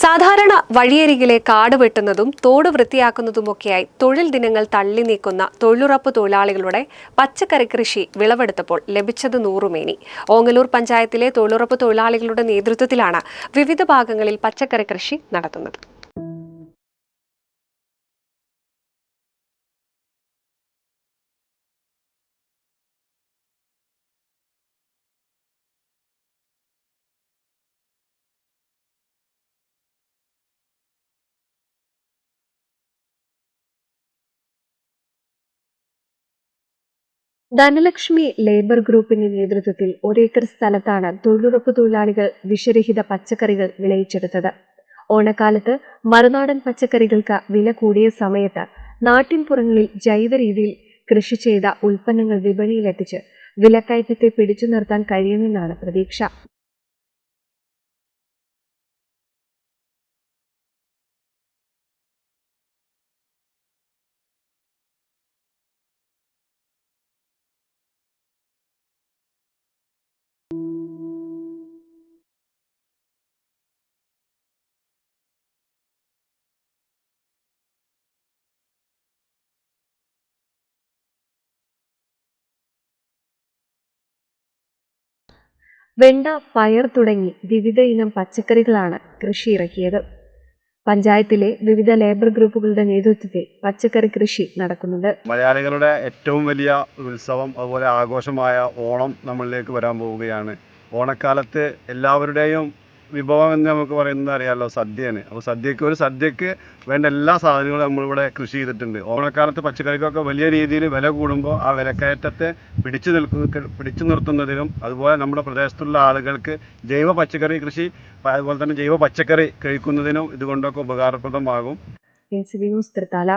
സാധാരണ വഴിയരികിലെ കാട് വെട്ടുന്നതും തോട് വൃത്തിയാക്കുന്നതുമൊക്കെയായി തൊഴിൽ ദിനങ്ങൾ തള്ളി നീക്കുന്ന തൊഴിലുറപ്പ് തൊഴിലാളികളുടെ പച്ചക്കറി കൃഷി വിളവെടുത്തപ്പോൾ ലഭിച്ചത് നൂറുമേനി. ഓങ്ങലൂർ പഞ്ചായത്തിലെ തൊഴിലുറപ്പ് തൊഴിലാളികളുടെ നേതൃത്വത്തിലാണ് വിവിധ ഭാഗങ്ങളിൽ പച്ചക്കറി കൃഷി നടത്തുന്നത്. ധനലക്ഷ്മി ലേബർ ഗ്രൂപ്പിന്റെ നേതൃത്വത്തിൽ ഒരേക്കർ സ്ഥലത്താണ് തൊഴിലുറപ്പ് തൊഴിലാളികൾ വിഷരഹിത പച്ചക്കറികൾ വിളയിച്ചെടുത്തത്. ഓണക്കാലത്ത് മറുനാടൻ പച്ചക്കറികൾക്ക് വില കൂടിയ സമയത്ത് നാട്ടിൻപുറങ്ങളിൽ ജൈവ രീതിയിൽ കൃഷി ചെയ്ത ഉൽപ്പന്നങ്ങൾ വിപണിയിലെത്തിച്ച് വിലക്കയറ്റത്തെ പിടിച്ചു നിർത്താൻ കഴിയുമെന്നാണ് പ്രതീക്ഷ. വെണ്ട പയർ തുടങ്ങി വിവിധ ഇനം പച്ചക്കറികളാണ് കൃഷി ഇറക്കിയത് പഞ്ചായത്തിലെ വിവിധ ലേബർ ഗ്രൂപ്പുകളുടെ നേതൃത്വത്തിൽ പച്ചക്കറി കൃഷി നടക്കുന്നുണ്ട്. മലയാളികളുടെ ഏറ്റവും വലിയ ഉത്സവം അതുപോലെ ആഘോഷമായ ഓണം നമ്മളിലേക്ക് വരാൻ പോവുകയാണ്. ഓണക്കാലത്ത് എല്ലാവരുടെയും വിഭവം എന്ന് നമുക്ക് പറയുന്നത് അറിയാമല്ലോ സദ്യയാണ്. അപ്പോൾ സദ്യക്ക് ഒരു സദ്യക്ക് വേണ്ട എല്ലാ സാധനങ്ങളും നമ്മളിവിടെ കൃഷി ചെയ്തിട്ടുണ്ട്. ഓണക്കാലത്ത് പച്ചക്കറിക്കൊക്കെ വലിയ രീതിയിൽ വില കൂടുമ്പോൾ ആ വിലക്കയറ്റത്തെ പിടിച്ചു നിൽക്കുന്ന പിടിച്ചു നിർത്തുന്നതിനും അതുപോലെ നമ്മുടെ പ്രദേശത്തുള്ള ആളുകൾക്ക് ജൈവ പച്ചക്കറി കൃഷി അതുപോലെ തന്നെ ജൈവ പച്ചക്കറി കഴിക്കുന്നതിനും ഇതുകൊണ്ടൊക്കെ ഉപകാരപ്രദമാകും. തൃത്താല